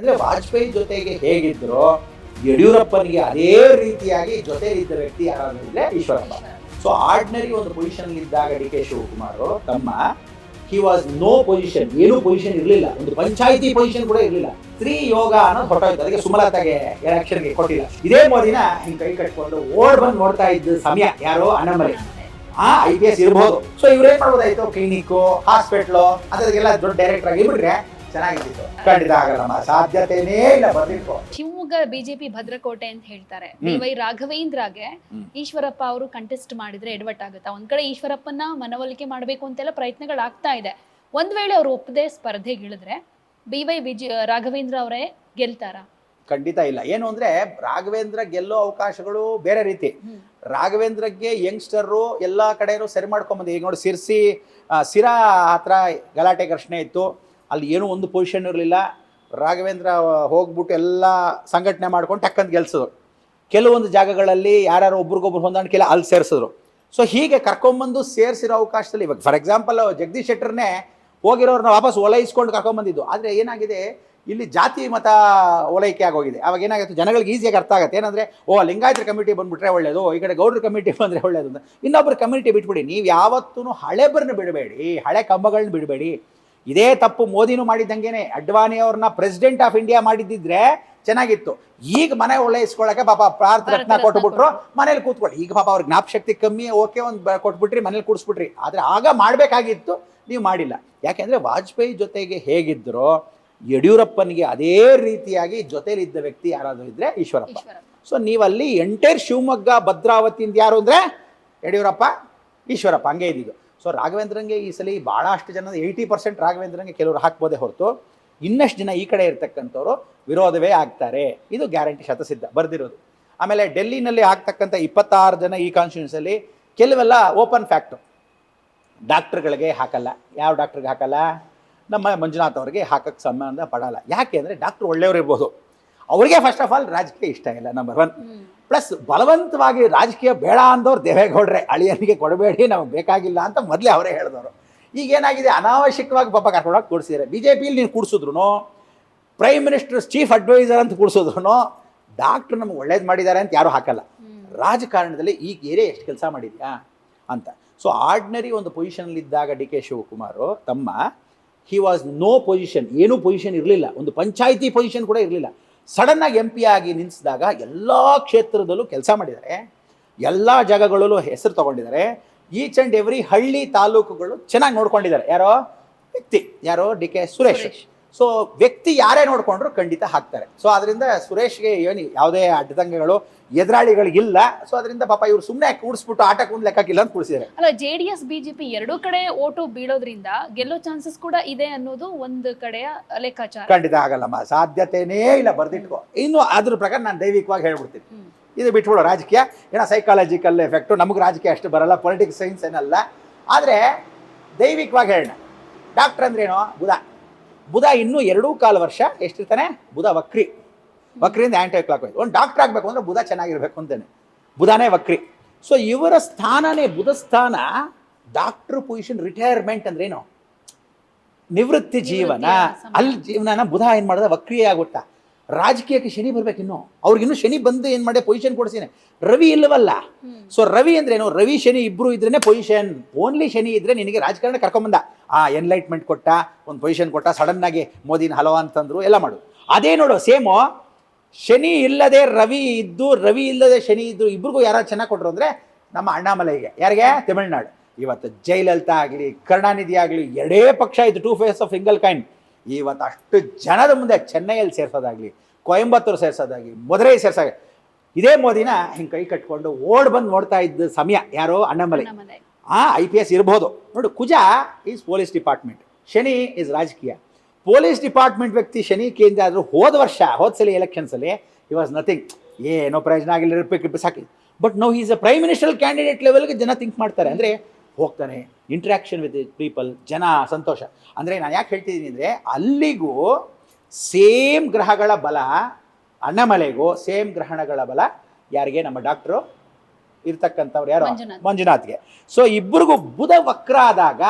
ಅಂದ್ರೆ ವಾಜಪೇಯಿ ಜೊತೆಗೆ ಹೇಗಿದ್ರು ಯಡಿಯೂರಪ್ಪನಿಗೆ ಅದೇ ರೀತಿಯಾಗಿ ಜೊತೆ ಇದ್ದ ವ್ಯಕ್ತಿ ಯಾರಾದ್ರೆ ಈಶ್ವರಪ್ಪ. ಸೊ ಆರ್ಡಿನರಿ ಒಂದು ಪೊಸಿಷನ್ ಇದ್ದಾಗ ಡಿ ಕೆ ಶಿವಕುಮಾರ್ ತಮ್ಮ ಹಿ ವಾಸ್ ನೋ ಪೊಸಿಷನ್ ಏನೂ ಪೊಸಿಷನ್ ಇರಲಿಲ್ಲ. ಒಂದು ಪಂಚಾಯಿತಿ ಪೊಸಿಷನ್ ಕೂಡ ಇರಲಿಲ್ಲ. ಸ್ತ್ರೀ ಯೋಗ ಅನ್ನೋದು ಹೊರಟೋಯ್ತು. ಅದಕ್ಕೆ ಸುಮಲತಾಗೆ ಎಲೆಕ್ಷನ್ಗೆ ಕೊಟ್ಟಿಲ್ಲ. ಇದೇ ಮೋದಿನ ಹಿಂಗ್ ಕೈ ಕಟ್ಕೊಂಡು ಓಡ್ ಬಂದು ನೋಡ್ತಾ ಇದ್ದ ಸಮಯ ಯಾರೋ ಅಣ್ಣಮಲೆ. ಆ ಐ ಪಿ ಎಸ್ ಇರ್ಬೋದು. ಸೊ ಇವ್ರೇನ್ ಮಾಡ್ಬೋದಾಯ್ತು? ಕ್ಲಿನಿಕ್ ಹಾಸ್ಪಿಟ್ಲು ಅದಕ್ಕೆಲ್ಲ ದೊಡ್ಡ ಡೈರೆಕ್ಟರ್ ಆಗಿ ಬಿಟ್ರೆ ಚೆನ್ನಾಗಿತ್ತು ಖಂಡಿತ ಆಗಲ್ಲಮ್ಮ ಸಾಧ್ಯತೆನೇ ಇಲ್ಲ ಬರ್ಲಿಕ್ಕೂ ಶಿವಮೊಗ್ಗ ಬಿಜೆಪಿ ಭದ್ರಕೋಟೆ ಅಂತ ಹೇಳ್ತಾರೆ. ಬಿ ವೈ ರಾಘವೇಂದ್ರಗೆ ಈಶ್ವರಪ್ಪ ಅವರು ಕಂಟೆಸ್ಟ್ ಮಾಡಿದ್ರೆ ಎಡವಟ್ ಆಗುತ್ತಾ ಒಂದ್ ಕಡೆ ಈಶ್ವರಪ್ಪನ ಮನವೊಲಿಕೆ ಮಾಡಬೇಕು ಅಂತೆಲ್ಲ ಪ್ರಯತ್ನಗಳಾಗ್ತಾ ಇದೆ. ಒಂದ್ ವೇಳೆ ಅವ್ರು ಒಪ್ಪದೆ ಸ್ಪರ್ಧೆಗಿಳಿದ್ರೆ ಬಿ ವೈ ವಿಜಯ ರಾಘವೇಂದ್ರ ಅವರೇ ಗೆಲ್ತಾರ? ಖಂಡಿತ ಇಲ್ಲ. ಏನು ಅಂದ್ರೆ ರಾಘವೇಂದ್ರ ಗೆಲ್ಲೋ ಅವಕಾಶಗಳು ಬೇರೆ ರೀತಿ. ರಾಘವೇಂದ್ರಗೆ ಯಂಗ್ಸ್ಟರು ಎಲ್ಲ ಕಡೆಯೂ ಸರಿ ಮಾಡ್ಕೊಂಬಂದು ಈಗ ನೋಡಿ ಸಿರ್ಸಿ ಸಿರಾ ಹತ್ರ ಗಲಾಟೆ ಘರ್ಷಣೆ ಇತ್ತು. ಅಲ್ಲಿ ಏನೂ ಒಂದು ಪೊಸಿಷನ್ ಇರಲಿಲ್ಲ. ರಾಘವೇಂದ್ರ ಹೋಗ್ಬಿಟ್ಟು ಎಲ್ಲ ಸಂಘಟನೆ ಮಾಡ್ಕೊಂಡು ಟಕ್ಕಂತ ಗೆಲ್ಸಿದ್ರು. ಕೆಲವೊಂದು ಜಾಗಗಳಲ್ಲಿ ಯಾರ್ಯಾರು ಒಬ್ರಿಗೊಬ್ರು ಹೊಂದಾಣಿಕೆ ಇಲ್ಲ, ಅಲ್ಲಿ ಸೇರಿಸಿದ್ರು. ಸೊ ಹೀಗೆ ಕರ್ಕೊಂಬಂದು ಸೇರಿಸಿರೋ ಅವಕಾಶದಲ್ಲಿ ಇವಾಗ ಫಾರ್ ಎಕ್ಸಾಂಪಲ್ ಜಗದೀಶ್ ಶೆಟ್ಟರ್ನೇ ಹೋಗಿರೋರನ್ನ ವಾಪಸ್ ಒಲೈಸ್ಕೊಂಡು ಕರ್ಕೊಂಬಂದಿದ್ದು. ಆದರೆ ಏನಾಗಿದೆ? ಇಲ್ಲಿ ಜಾತಿ ಮತ ಓಲೈಕೆ ಆಗೋಗಿದೆ. ಅವಾಗ ಏನಾಗುತ್ತೆ? ಜನಗಳಿಗೆ ಈಸಿಯಾಗಿ ಅರ್ಥ ಆಗುತ್ತೆ. ಏನಂದರೆ, ಓ ಲಿಂಗಾಯತರ ಕಮಿಟಿ ಬಂದುಬಿಟ್ರೆ ಒಳ್ಳೇದು, ಈ ಕಡೆ ಗೌಡ್ರ ಕಮಿಟಿ ಬಂದರೆ ಒಳ್ಳೇದು ಅಂತ. ಇನ್ನೊಬ್ಬರ ಕಮಿಟಿ ಬಿಟ್ಬಿಡಿ. ನೀವು ಯಾವತ್ತೂ ಹಳೆಬರನ್ನ ಬಿಡಬೇಡಿ, ಹಳೆ ಕಂಬಗಳನ್ನ ಬಿಡಬೇಡಿ. ಇದೇ ತಪ್ಪು ಮೋದಿನೂ ಮಾಡಿದ್ದಂಗೆನೆ. ಅಡ್ವಾಣಿಯವ್ರನ್ನ ಪ್ರೆಸಿಡೆಂಟ್ ಆಫ್ ಇಂಡಿಯಾ ಮಾಡಿದ್ದಿದ್ರೆ ಚೆನ್ನಾಗಿತ್ತು. ಈಗ ಮನೆ ಒಳ್ಳೆಯಿಸ್ಕೊಳ್ಳೋಕೆ ಪಾಪ ಪ್ರಾರ್ಥ ರತ್ನ ಕೊಟ್ಬಿಟ್ರು. ಮನೇಲಿ ಕೂತ್ಕೊಳ್ಳಿ. ಈಗ ಪಾಪ ಅವ್ರ ಜ್ಞಾಪಶಕ್ತಿ ಕಮ್ಮಿ ಓಕೆ ಒಂದು ಕೊಟ್ಬಿಟ್ರಿ ಮನೇಲಿ ಕೂಡಿಸ್ಬಿಟ್ರಿ. ಆದರೆ ಆಗ ಮಾಡಬೇಕಾಗಿತ್ತು. ನೀವು ಮಾಡಿಲ್ಲ. ಯಾಕೆಂದರೆ ವಾಜಪೇಯಿ ಜೊತೆಗೆ ಹೇಗಿದ್ದರೋ ಯಡಿಯೂರಪ್ಪನಿಗೆ ಅದೇ ರೀತಿಯಾಗಿ ಜೊತೆಲಿದ್ದ ವ್ಯಕ್ತಿ ಯಾರಾದರೂ ಇದ್ದರೆ ಈಶ್ವರಪ್ಪ. ಈಶ್ವರಪ್ಪ. ಸೊ ನೀವಲ್ಲಿ ಎಂಟೈರ್ ಶಿವಮೊಗ್ಗ ಭದ್ರಾವತಿಯಿಂದ ಯಾರು ಅಂದರೆ ಯಡಿಯೂರಪ್ಪ ಈಶ್ವರಪ್ಪ. ಹಂಗೆ ಇದ್ದಿದ್ದು ಸೊ ರಾಘವೇಂದ್ರಂಗೆ ಈ ಸಲ ಭಾಳಷ್ಟು ಜನ ಏಯ್ಟಿ ಪರ್ಸೆಂಟ್ ರಾಘವೇಂದ್ರಂಗೆ ಕೆಲವರು ಹಾಕ್ಬೋದೇ ಹೊರತು ಇನ್ನಷ್ಟು ಜನ ಈ ಕಡೆ ಇರ್ತಕ್ಕಂಥವ್ರು ವಿರೋಧವೇ ಆಗ್ತಾರೆ. ಇದು ಗ್ಯಾರಂಟಿ ಶತಸಿದ್ಧ ಬರೆದಿರೋದು. ಆಮೇಲೆ ಡೆಲ್ಲಿನಲ್ಲಿ ಆಗ್ತಕ್ಕಂಥ ಇಪ್ಪತ್ತಾರು ಜನ ಈ ಕಾನ್ಸ್ಟಿಟ್ಯೂನ್ಸಲ್ಲಿ ಕೆಲವೆಲ್ಲ ಓಪನ್ ಫ್ಯಾಕ್ಟು ಡಾಕ್ಟ್ರುಗಳಿಗೆ ಹಾಕಲ್ಲ. ಯಾವ ಡಾಕ್ಟ್ರಿಗೆ ಹಾಕಲ್ಲ? ನಮ್ಮ ಮಂಜುನಾಥ್ ಅವರಿಗೆ ಹಾಕಕ್ಕೆ ಸಂಬಂಧ ಪಡಲ್ಲ. ಯಾಕೆ ಅಂದರೆ ಡಾಕ್ಟ್ರು ಒಳ್ಳೆಯವರು ಇರ್ಬೋದು. ಅವರಿಗೆ ಫಸ್ಟ್ ಆಫ್ ಆಲ್ ರಾಜಕೀಯ ಇಷ್ಟ ಇಲ್ಲ ನಂಬರ್ ಒನ್ ಪ್ಲಸ್ ಬಲವಂತವಾಗಿ ರಾಜಕೀಯ ಬೇಡ ಅಂದವ್ರು ದೇವೇಗೌಡ್ರೆ, ಅಳಿಯನಿಗೆ ಕೊಡಬೇಡಿ, ನಮಗೆ ಬೇಕಾಗಿಲ್ಲ ಅಂತ ಮೊದಲೇ ಅವರೇ ಹೇಳಿದವರು. ಈಗ ಏನಾಗಿದೆ? ಅನಾವಶ್ಯಕವಾಗಿ ಪಾಪ ಕರ್ಕೊಂಡೋಗಿ ಕೂಡಿಸಿದ್ದಾರೆ. ಬಿ ಜೆ ಪಿಲಿ ನೀನು ಕೂಡಿಸಿದ್ರು ಪ್ರೈಮ್ ಮಿನಿಸ್ಟರ್ ಚೀಫ್ ಅಡ್ವೈಸರ್ ಅಂತ ಕೂಡಿಸಿದ್ರು ಡಾಕ್ಟ್ರು ನಮ್ಗೆ ಒಳ್ಳೇದು ಮಾಡಿದ್ದಾರೆ ಅಂತ ಯಾರೂ ಹಾಕಲ್ಲ. ರಾಜಕಾರಣದಲ್ಲಿ ಈಗ ಏರೇ ಎಷ್ಟು ಕೆಲಸ ಮಾಡಿದ್ಯಾ ಅಂತ. ಸೊ ಆರ್ಡಿನರಿ ಒಂದು ಪೊಸಿಷನ್ಲಿದ್ದಾಗ ಡಿ ಕೆ ಶಿವಕುಮಾರ್ ತಮ್ಮ ಹಿ ವಾಸ್ ನೋ ಪೊಸಿಷನ್ ಏನೂ ಪೊಸಿಷನ್ ಇರಲಿಲ್ಲ. ಒಂದು ಪಂಚಾಯಿತಿ ಪೊಸಿಷನ್ ಕೂಡ ಇರಲಿಲ್ಲ. ಸಡನ್ನಾಗಿ ಎಂ ಪಿ ಆಗಿ ನಿಲ್ಲಿಸಿದಾಗ ಎಲ್ಲ ಕ್ಷೇತ್ರದಲ್ಲೂ ಕೆಲಸ ಮಾಡಿದ್ದಾರೆ. ಎಲ್ಲ ಜಾಗಗಳಲ್ಲೂ ಹೆಸರು ತಗೊಂಡಿದ್ದಾರೆ. ಈಚ್ ಆ್ಯಂಡ್ ಎವ್ರಿ ಹಳ್ಳಿ ತಾಲೂಕುಗಳು ಚೆನ್ನಾಗಿ ನೋಡ್ಕೊಂಡಿದ್ದಾರೆ. ಯಾರೋ ವ್ಯಕ್ತಿ, ಯಾರೋ D K Suresh. Suresh. So ವ್ಯಕ್ತಿ ಯಾರೇ ನೋಡಿಕೊಂಡ್ರು ಖಂಡಿತ ಹಾಕ್ತಾರೆ. ಸೊ ಅದರಿಂದ ಸುರೇಶ್ಗೆ ಏನು ಯಾವುದೇ ಅಡ್ಡದಂಗೆಗಳು ಎದುರಾಳಿಗಳಿಗಿಲ್ಲ ಸೊ ಅದರಿಂದ ಪಾಪ ಇವ್ರು ಸುಮ್ಮನೆ ಕೂಡಿಸ್ಬಿಟ್ಟು ಆಟ ಒಂದು ಲೆಕ್ಕಕ್ಕಿಲ್ಲ ಅಂತ ಕೂಡಿಸಿದ್ದಾರೆ. ಅಲ್ಲ ಜೆ ಡಿ ಎಸ್ ಬಿಜೆಪಿ ಎರಡೂ ಕಡೆ ಓಟು ಬೀಳೋದ್ರಿಂದ ಗೆಲ್ಲೋ ಚಾನ್ಸಸ್ ಕೂಡ ಇದೆ ಅನ್ನೋದು ಒಂದು ಕಡೆಯ ಲೆಕ್ಕಾಚಾರ. ಖಂಡಿತ ಆಗಲ್ಲಮ್ಮ ಸಾಧ್ಯತೆನೇ ಇಲ್ಲ ಬರ್ದಿಟ್ಕೋ. ಇನ್ನು ಅದ್ರ ಪ್ರಕಾರ ನಾನು ದೈವಿಕವಾಗಿ ಹೇಳ್ಬಿಡ್ತೀನಿ. ಇದು ಬಿಟ್ಬಿಡೋ ರಾಜಕೀಯ. ಏನೋ ಸೈಕಾಲಜಿಕಲ್ ಎಫೆಕ್ಟು ನಮಗೆ ರಾಜಕೀಯ ಅಷ್ಟು ಬರಲ್ಲ. ಪೊಲಿಟಿಕ್ಸ್ ಸೈನ್ಸ್ ಏನಲ್ಲ. ಆದರೆ ದೈವಿಕವಾಗಿ ಹೇಳೋಣ. ಡಾಕ್ಟ್ರ್ ಅಂದ್ರೇನು? ಬುಧ. ಬುಧ ಇನ್ನೂ ಎರಡೂ ಕಾಲು ವರ್ಷ ಎಷ್ಟಿರ್ತಾನೆ? ಬುಧ ವಕ್ರಿ. ವಕ್ರಿಯಿಂದ ಆ್ಯಂಟಿ ಕ್ಲಾಕ್ ವೈಸ್ ಒಂದು ಡಾಕ್ಟರ್ ಆಗಬೇಕು ಅಂದರೆ ಬುಧ ಚೆನ್ನಾಗಿರಬೇಕು ಅಂತಾನೆ. ಬುಧನೇ ವಕ್ರಿ. ಸೊ ಇವರ ಸ್ಥಾನನೇ ಬುಧ ಸ್ಥಾನ ಡಾಕ್ಟ್ರ್ ಪೊಸಿಷನ್ ರಿಟೈರ್ಮೆಂಟ್ ಅಂದ್ರೆ ಏನು? ನಿವೃತ್ತಿ ಜೀವನ. ಅಲ್ಲಿ ಜೀವನನ ಬುಧ ಏನು ಮಾಡಿದ? ವಕ್ರಿಯೇ ಆಗುತ್ತಾ? ರಾಜಕೀಯಕ್ಕೆ ಶನಿ ಬರ್ಬೇಕು ಇನ್ನು. ಅವ್ರಿಗಿನ್ನೂ ಶನಿ ಬಂದು ಏನು ಮಾಡಿ ಪೊಸಿಷನ್ ಕೊಡ್ತೀನಿ ರವಿ ಇಲ್ಲವಲ್ಲ. ಸೊ ರವಿ ಏನು ರವಿ ಶನಿ ಇಬ್ರು ಇದ್ರೇನೆ ಪೊಸಿಷನ್ ಓನ್ಲಿ ಶನಿ ಇದ್ರೆ ನಿನಗೆ ರಾಜಕಾರಣ ಕರ್ಕೊಂಬಂದ. ಆ ಎನ್ಲೈಟ್ಮೆಂಟ್ ಕೊಟ್ಟ ಒಂದು ಪೊಸಿಷನ್ ಕೊಟ್ಟ ಸಡನ್ ಆಗಿ ಮೋದಿನ ಹಲವ ಅಂತಂದ್ರು ಎಲ್ಲ ಮಾಡು. ಅದೇ ನೋಡು ಸೇಮು ಶನಿ ಇಲ್ಲದೆ ರವಿ ಇದ್ದು ರವಿ ಇಲ್ಲದೆ ಶನಿ ಇದ್ದು ಇಬ್ರಿಗೂ ಯಾರು ಚೆನ್ನಾಗಿ ಕೊಟ್ರು ಅಂದ್ರೆ ನಮ್ಮ ಅಣ್ಣಾಮಲೈಗೆ. ಯಾರಿಗೆ? ತಮಿಳ್ನಾಡು. ಇವತ್ತು ಜಯಲಲಿತಾ ಆಗಲಿ ಕರುಣಾನಿಧಿ ಆಗಲಿ ಎರಡೇ ಪಕ್ಷ ಇದು two face of single kind ಇವತ್ತು ಅಷ್ಟು ಜನದ ಮುಂದೆ ಚೆನ್ನೈಯಲ್ಲಿ ಸೇರ್ಸೋದಾಗಲಿ ಕೊಯಂಬತ್ತೂರು ಸೇರ್ಸೋದಾಗಲಿ ಮದುರೈ ಸೇರ್ಸಾಗ ಇದೇ ಮೋದಿನ ಹಿಂಗೆ ಕೈ ಕಟ್ಕೊಂಡು ಓಡ್ ಬಂದು ನೋಡ್ತಾ ಇದ್ದ ಸಮಯ ಯಾರೋ ಅಣ್ಣಮಲೆ. ಆ ಐ ಪಿ ಎಸ್ ಇರ್ಬೋದು. ನೋಡು Kuja is police department Shani is ರಾಜಕೀಯ. ಪೊಲೀಸ್ ಡಿಪಾರ್ಟ್ಮೆಂಟ್ ವ್ಯಕ್ತಿ ಶನಿ ಕೇಂದ್ರ ಆದರೂ ಹೋದ ವರ್ಷ ಹೋದ ಸಲ ಎಲೆಕ್ಷನ್ಸಲ್ಲಿ ಈ ವಾಸ್ ನಥಿಂಗ್ ಏನೋ ಪ್ರಯೋಜನ ಆಗಿಲ್ಲ ಸಾಕಿ. But no is a prime minister candidate ಲೆವೆಲ್ಗೆ ಜನ ಥಿಂಕ್ ಮಾಡ್ತಾರೆ. ಅಂದರೆ ಹೋಗ್ತಾನೆ ಇಂಟ್ರ್ಯಾಕ್ಷನ್ ವಿತ್ ಪೀಪಲ್ ಜನ ಸಂತೋಷ. ಅಂದರೆ ನಾನು ಯಾಕೆ ಹೇಳ್ತಿದ್ದೀನಿ ಅಂದರೆ ಅಲ್ಲಿಗೂ ಸೇಮ್ ಗ್ರಹಗಳ ಬಲ ಅಣ್ಣಮಲೆಗೂ ಸೇಮ್ ಗ್ರಹಣಗಳ ಬಲ ಯಾರಿಗೆ? ನಮ್ಮ ಡಾಕ್ಟ್ರು ಇರ್ತಕ್ಕಂಥವ್ರು ಯಾರು? ಮಂಜುನಾಥ್. ಮಂಜುನಾಥ್ಗೆ. ಸೊ ಇಬ್ಬರಿಗೂ ಬುಧ ವಕ್ರ ಆದಾಗ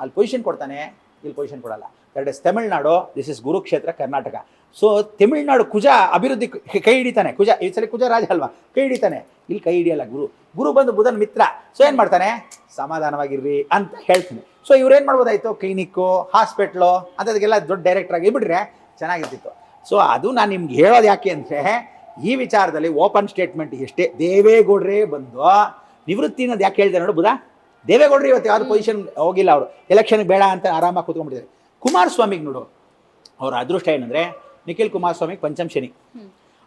ಅಲ್ಲಿ ಪೊಸಿಷನ್ ಕೊಡ್ತಾನೆ ಇಲ್ಲಿ ಪೊಸಿಷನ್ ಕೊಡಲ್ಲ. That is Tamil Nadu this is Gurukshetra Karnataka so Tamil Nadu Kuja ಅಭಿವೃದ್ಧಿ ಕೈ ಹಿಡಿತಾನೆ. ಕುಜ ಈ ಸಲ ಕುಜ ರಾಜ ಅಲ್ವಾ? ಕೈ ಹಿಡಿತಾನೆ. ಇಲ್ಲಿ ಕೈ ಹಿಡಿಯಲ್ಲ ಗುರು. ಗುರು ಬಂದು ಬುಧನ್ ಮಿತ್ರ. ಸೊ ಏನು ಮಾಡ್ತಾನೆ? ಸಮಾಧಾನವಾಗಿರ್ರಿ ಅಂತ ಹೇಳ್ತೀನಿ. ಸೊ ಇವ್ರೇನು ಮಾಡ್ಬೋದಾಯ್ತು? ಕ್ಲಿನಿಕ್ಕು ಹಾಸ್ಪಿಟ್ಲು ಅಂಥದಕ್ಕೆಲ್ಲ ದೊಡ್ಡ ಡೈರೆಕ್ಟರ್ ಆಗಿ ಬಿಟ್ರೆ ಚೆನ್ನಾಗಿರ್ತಿತ್ತು. ಸೊ ಅದು ನಾನು ನಿಮ್ಗೆ ಹೇಳೋದು ಯಾಕೆ ಅಂದರೆ ಈ ವಿಚಾರದಲ್ಲಿ ಓಪನ್ ಸ್ಟೇಟ್ಮೆಂಟ್ ಎಷ್ಟೇ ದೇವೇಗೌಡರೇ ಬಂದು ನಿವೃತ್ತಿ ಅನ್ನೋದು ಯಾಕೆ ಹೇಳಿದೆ ನೋಡು ಬುಧ? ದೇವೇಗೌಡರು ಇವತ್ತು ಯಾವ್ದು ಪೊಸಿಷನ್ ಹೋಗಿಲ್ಲ ಅವರು. ಎಲೆಕ್ಷನ್ಗೆ ಬೇಡ ಅಂತ ಆರಾಮಾಗಿ ಕೂತ್ಕೊಂಡ್ಬಿಟ್ಟಿದ್ದಾರೆ. ಕುಮಾರಸ್ವಾಮಿಗೆ ನೋಡು. ಅವ್ರ ಅದೃಷ್ಟ ಏನಂದರೆ ನಿಖಿಲ್ ಕುಮಾರಸ್ವಾಮಿಗೆ ಪಂಚಮ್ ಶನಿ.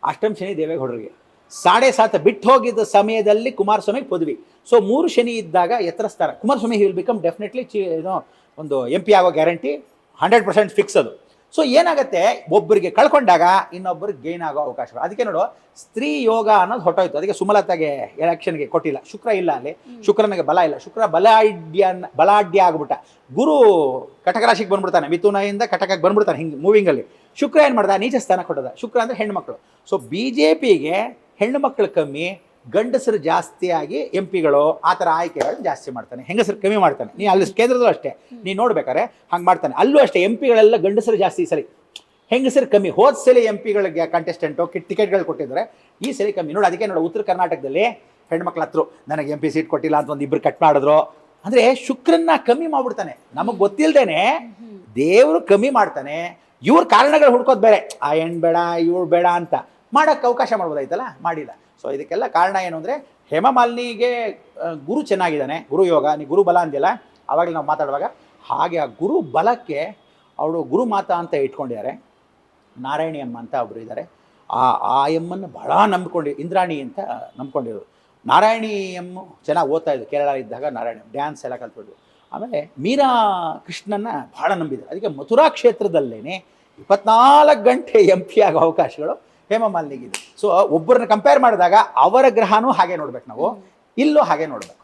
ಅಷ್ಟಮ್ ಶನಿ ದೇವೇಗೌಡರಿಗೆ. ಸಾಡೆ ಸಾತ ಬಿಟ್ಟು ಹೋಗಿದ್ದ ಸಮಯದಲ್ಲಿ ಕುಮಾರಸ್ವಾಮಿಗೆ ಪದವಿ. ಸೊ ಮೂರು ಶನಿ ಇದ್ದಾಗ ಎತ್ತರಿಸ್ತಾರೆ ಕುಮಾರಸ್ವಾಮಿ ವಿಲ್ ಬಿಕಮ್ ಡೆಫಿನೆಟ್ಲಿ ಚಿ ಏನೋ ಒಂದು ಎಂ ಪಿ ಆಗೋ ಗ್ಯಾರಂಟಿ ಹಂಡ್ರೆಡ್ ಪರ್ಸೆಂಟ್ ಫಿಕ್ಸ್ ಅದು. ಸೊ ಏನಾಗುತ್ತೆ? ಒಬ್ಬರಿಗೆ ಕಳ್ಕೊಂಡಾಗ ಇನ್ನೊಬ್ಬರಿಗೆ ಗೇನ್ ಆಗೋ ಅವಕಾಶ. ಅದಕ್ಕೆ ನೋಡು ಸ್ತ್ರೀ ಯೋಗ ಅನ್ನೋದು ಹೊಟ್ಟೋಯ್ತು ಅದಕ್ಕೆ ಸುಮಲತಾಗೆ ಎಲೆಕ್ಷನ್ಗೆ ಕೊಟ್ಟಿಲ್ಲ. ಶುಕ್ರ ಇಲ್ಲ ಅಲ್ಲಿ. ಶುಕ್ರನಿಗೆ ಬಲ ಇಲ್ಲ. ಶುಕ್ರ ಬಲಾಢ್ಯ ಬಲಾಢ್ಯ ಆಗ್ಬಿಟ್ಟ. ಗುರು ಕಟಕ ರಾಶಿಗೆ ಬಂದ್ಬಿಡ್ತಾನೆ. ಮಿಥುನಯಿಂದ ಕಟಕಕ್ಕೆ ಬಂದ್ಬಿಡ್ತಾನೆ ಹಿಂಗೆ ಮೂವಿಂಗಲ್ಲಿ ಶುಕ್ರ ಏನು ಮಾಡ್ದ? ನೀಚ ಸ್ಥಾನ ಕೊಟ್ಟದ. ಶುಕ್ರ ಅಂದರೆ ಹೆಣ್ಮಕ್ಳು ಸೊ ಬಿ ಜೆ ಪಿಗೆ ಹೆಣ್ಣು ಮಕ್ಕಳು ಕಮ್ಮಿ ಗಂಡಸರು ಜಾಸ್ತಿಯಾಗಿ ಎಂ ಪಿಗಳು ಆ ಥರ ಆಯ್ಕೆಗಳನ್ನು ಜಾಸ್ತಿ ಮಾಡ್ತಾನೆ. ಹೆಂಗಸರು ಕಮ್ಮಿ ಮಾಡ್ತಾನೆ. ನೀ ಅಲ್ಲಿ ಕೇಂದ್ರದಲ್ಲೂ ಅಷ್ಟೇ. ನೀ ನೋಡ್ಬೇಕಾರೆ ಹಂಗೆ ಮಾಡ್ತಾನೆ. ಅಲ್ಲೂ ಅಷ್ಟೇ ಎಂ ಪಿಗಳೆಲ್ಲ ಗಂಡಸರು ಜಾಸ್ತಿ ಈ ಸರಿ ಹೆಂಗಸರು ಕಮ್ಮಿ. ಹೋದ ಸಲ ಎಂ ಪಿಗಳಿಗೆ ಕಂಟೆಸ್ಟೆಂಟು ಟಿಕೆಟ್ಗಳು ಕೊಟ್ಟಿದ್ದಾರೆ. ಈ ಸಲ ಕಮ್ಮಿ. ನೋಡಿ ಅದಕ್ಕೆ ನೋಡಿ ಉತ್ತರ ಕರ್ನಾಟಕದಲ್ಲಿ ಹೆಣ್ಮಕ್ಳ ಹತ್ರ ನನಗೆ ಎಂ ಪಿ ಸೀಟ್ ಕೊಟ್ಟಿಲ್ಲ ಅಂತ ಒಂದು ಇಬ್ಬರು ಕಟ್ ಮಾಡಿದ್ರು. ಅಂದರೆ ಶುಕ್ರನ್ನ ಕಮ್ಮಿ ಮಾಡಿಬಿಡ್ತಾನೆ. ನಮಗೆ ಗೊತ್ತಿಲ್ಲದೇನೆ ದೇವರು ಕಮ್ಮಿ ಮಾಡ್ತಾನೆ. ಇವ್ರ ಕಾರಣಗಳು ಹುಡ್ಕೋದು ಬೇರೆ. ಆ ಹೆಣ್ಣು ಬೇಡ ಇವ್ರು ಬೇಡ ಅಂತ. ಮಾಡೋಕ್ಕೆ ಅವಕಾಶ ಮಾಡ್ಬೋದಾಯ್ತಲ್ಲ? ಮಾಡಿಲ್ಲ. ಸೊ ಇದಕ್ಕೆಲ್ಲ ಕಾರಣ ಏನು ಅಂದರೆ, ಹೇಮಮಾಲಿನಿಗೆ ಗುರು ಚೆನ್ನಾಗಿದ್ದಾನೆ, ಗುರು ಯೋಗ, ನೀ ಗುರು ಬಲ ಅಂದಿಲ್ಲ ಆವಾಗಲೇ ನಾವು ಮಾತಾಡುವಾಗ, ಹಾಗೆ ಆ ಗುರು ಬಲಕ್ಕೆ ಅವಳು ಗುರು ಮಾತಾ ಅಂತ ಇಟ್ಕೊಂಡಿದ್ದಾರೆ. ನಾರಾಯಣಿ ಅಮ್ಮ ಅಂತ ಒಬ್ಬರು ಇದ್ದಾರೆ. ಆ ಆ ಎಮ್ಮನ್ನು ಭಾಳ ನಂಬ್ಕೊಂಡು, ಇಂದ್ರಾಣಿ ಅಂತ ನಂಬ್ಕೊಂಡಿದ್ರು ನಾರಾಯಣಿ ಎಮ್ಮು ಚೆನ್ನಾಗಿ ಓದ್ತಾ ಇದ್ದರು ಕೇರಳ ಇದ್ದಾಗ ನಾರಾಯಣ ಡ್ಯಾನ್ಸ್ ಎಲ್ಲ ಕಲ್ತ್ಬಿಟ್ರು ಆಮೇಲೆ ಮೀರಾ ಕೃಷ್ಣನ ಭಾಳ ನಂಬಿದ್ರು. ಅದಕ್ಕೆ ಮಥುರಾ ಕ್ಷೇತ್ರದಲ್ಲೇ ಇಪ್ಪತ್ನಾಲ್ಕು ಗಂಟೆ ಎಂ ಪಿ ಆಗೋ ಅವಕಾಶಗಳು ಹೇಮಮಾಲಿನಿಗಿದೆ ಸೊ ಒಬ್ಬರನ್ನ ಕಂಪೇರ್ ಮಾಡಿದಾಗ ಅವರ ಗ್ರಹನೂ ಹಾಗೆ ನೋಡ್ಬೇಕು ನಾವು. ಇಲ್ಲೂ ಹಾಗೆ ನೋಡ್ಬೇಕು.